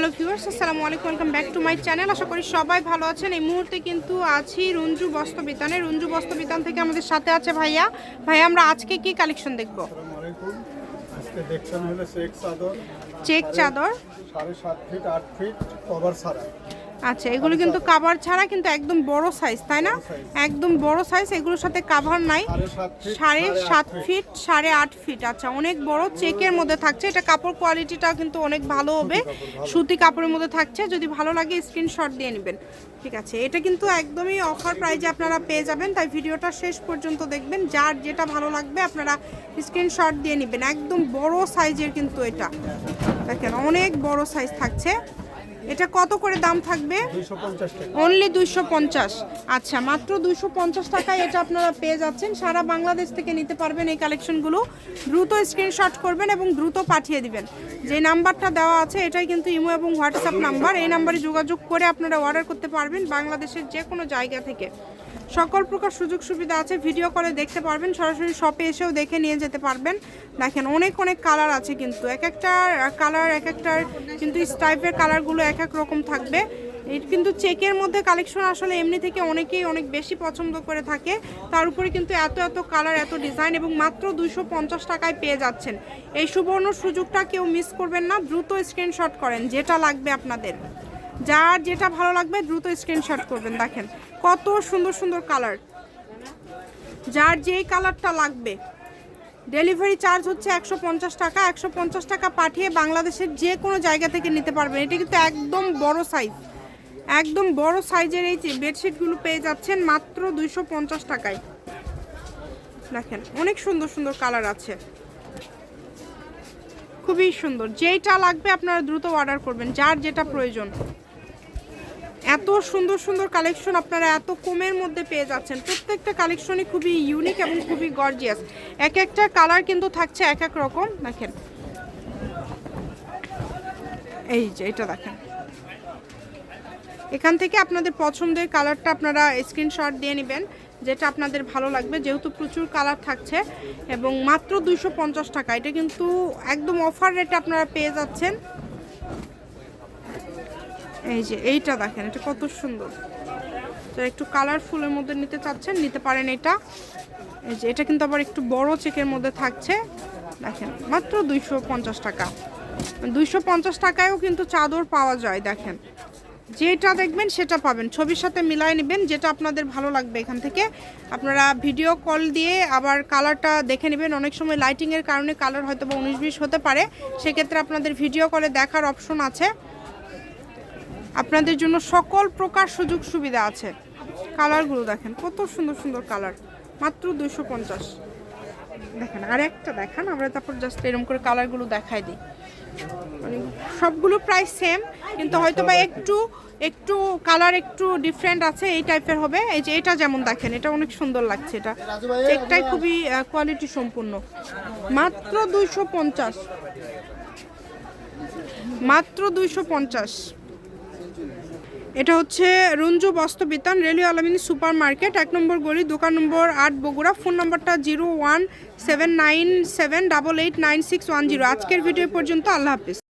Hello viewers আসসালামু আলাইকুম welcome back to my channel. আশা করি সবাই ভালো আছেন। এই মুহূর্তে কিন্তু আছি রঞ্জু বস্ত্রবিতানে রঞ্জু বস্ত্রবিতান থেকে আমাদের সাথে আছে ভাইয়া। ভাইয়া আমরা আজকে কি কালেকশন দেখব? আসসালামু আলাইকুম। আজকে দেখছেন হলো শেখ চাদর। চেক চাদর। সাড়ে সাত ফিট 8 ফিট কভার ছাড়া। আচ্ছা এগুলো কিন্তু কাভার ছাড়া কিন্তু একদম বড় সাইজ তাই না? একদম বড় সাইজ এগুলোর সাথে কাভার নাই। সাড়ে সাত ফিট সাড়ে আট ফিট আচ্ছা অনেক বড় চেকের মধ্যে থাকছে। এটা কাপড় কোয়ালিটিটাও কিন্তু অনেক ভালো হবে। সুতি কাপড়ের মধ্যে থাকছে। যদি ভালো লাগে স্ক্রিনশট দিয়ে নেবেন। ঠিক আছে, এটা কিন্তু একদমই অফার প্রাইজে আপনারা পেয়ে যাবেন। তাই ভিডিওটা শেষ পর্যন্ত দেখবেন। যার যেটা ভালো লাগবে, আপনারা স্ক্রিনশট দিয়ে নেবেন। একদম বড় সাইজের কিন্তু এটা। দেখেন, অনেক বড় সাইজ থাকছে। এটা কত করে দাম থাকবে? অনলি দুইশো পঞ্চাশ। আচ্ছা মাত্র দুইশো পঞ্চাশ টাকায় এটা আপনারা পেয়ে যাচ্ছেন। সারা বাংলাদেশ থেকে নিতে পারবেন এই কালেকশনগুলো। দ্রুত স্ক্রিনশট করবেন এবং দ্রুত পাঠিয়ে দিবেন। যে নাম্বারটা দেওয়া আছে এটাই কিন্তু ইমো এবং হোয়াটসঅ্যাপ নাম্বার। এই নাম্বারে যোগাযোগ করে আপনারা অর্ডার করতে পারবেন বাংলাদেশের যে কোনো জায়গা থেকে। সকল প্রকার সুযোগ সুবিধা আছে ভিডিও কলে দেখতে পারবেন, সরাসরি শপে এসেও দেখে নিয়ে যেতে পারবেন। দেখেন অনেক অনেক কালার আছে কিন্তু, এক একটা কালার এক একটার কিন্তু স্টাইপের কালারগুলো এক এক রকম থাকবে। কিন্তু চেকের মধ্যে কালেকশন আসলে এমনি থেকে অনেকেই অনেক বেশি পছন্দ করে থাকে। তার উপরে কিন্তু এত এত কালার এত ডিজাইন এবং মাত্র দুইশো পঞ্চাশ টাকায় পেয়ে যাচ্ছেন। এই সুবর্ণ সুযোগটা কেউ মিস করবেন না, দ্রুত স্ক্রিনশট করেন, যেটা লাগবে আপনাদের। যার যেটা ভালো লাগবে, দ্রুত স্ক্রিনশট করবেন, দেখেন। কত সুন্দর সুন্দর কালার। যার যেই কালারটা লাগবে। ডেলিভারি চার্জ হচ্ছে একশো পঞ্চাশ টাকা। একশো পঞ্চাশ টাকা পাঠিয়ে বাংলাদেশের যে কোনো জায়গা থেকে নিতে পারবেন। এটা কিন্তু একদম বড় সাইজ একদম বড় সাইজের এই যে বেডশিটগুলো পেয়ে যাচ্ছেন মাত্র দুইশো পঞ্চাশ টাকায়। দেখেন, অনেক সুন্দর সুন্দর কালার আছে। খুবই সুন্দর। যেইটা লাগবে আপনারা দ্রুত অর্ডার করবেন, যার যেটা প্রয়োজন। এত সুন্দর সুন্দর কালেকশন আপনারা এত কমের মধ্যে পেয়ে যাচ্ছেন। প্রত্যেকটা কালেকশনই খুবই ইউনিক এবং খুবই গর্জিয়াস এক একটা কালার কিন্তু থাকছে এক এক রকম। দেখেন। এই যে, এটা দেখেন। এখান থেকে আপনাদের পছন্দের কালারটা আপনারা স্ক্রিনশট দিয়ে নেবেন, যেটা আপনাদের ভালো লাগবে। যেহেতু প্রচুর কালার থাকছে এবং মাত্র দুইশো পঞ্চাশ টাকা। এটা কিন্তু একদম অফার রেটে আপনারা পেয়ে যাচ্ছেন। এই যে এইটা দেখেন, এটা কত সুন্দর। যারা একটু কালারফুলের মধ্যে নিতে চাচ্ছেন, নিতে পারেন এটা। এই যে এটা কিন্তু আবার একটু বড় চেকের মধ্যে থাকছে। দেখেন, মাত্র দুইশো পঞ্চাশ টাকা। দুইশো পঞ্চাশ টাকায়ও কিন্তু চাদর পাওয়া যায়, দেখেন। যেটা দেখবেন সেটা পাবেন। ছবির সাথে মিলাই নেবেন, যেটা আপনাদের ভালো লাগবে এখান থেকে। আপনারা ভিডিও কল দিয়ে আবার কালারটা দেখে নেবেন। অনেক সময় লাইটিংয়ের কারণে কালার হয়তো বা উনিশ বিশ হতে পারে। সেক্ষেত্রে আপনাদের ভিডিও কলে দেখার অপশন আছে। আপনাদের জন্য সকল প্রকার সুযোগ সুবিধা আছে। কালারগুলো দেখেন, কত সুন্দর সুন্দর কালার। মাত্র দুইশো পঞ্চাশ। দেখেন আর একটা দেখান, আমরা তারপর জাস্ট এরকম করে কালারগুলো দেখাই দিই। মানে সবগুলো প্রায় সেম কিন্তু হয়তো বা একটু একটু কালার একটু ডিফারেন্ট আছে, এই টাইপের হবে। এই যে এটা যেমন দেখেন, এটা অনেক সুন্দর লাগছে এটা। চেকটাই খুবই কোয়ালিটি সম্পূর্ণ। মাত্র দুইশো পঞ্চাশ। মাত্র দুইশো পঞ্চাশ। এটা হচ্ছে Ranju Bastrabitan, railway Alamini super market এক নম্বর গলি, দোকান নম্বর আট বগুড়া, ফোন নম্বরটা zero one seven nine seven double eight nine six one zero. আজকের ভিডিও পর্যন্ত আল্লাহ হাফিজ।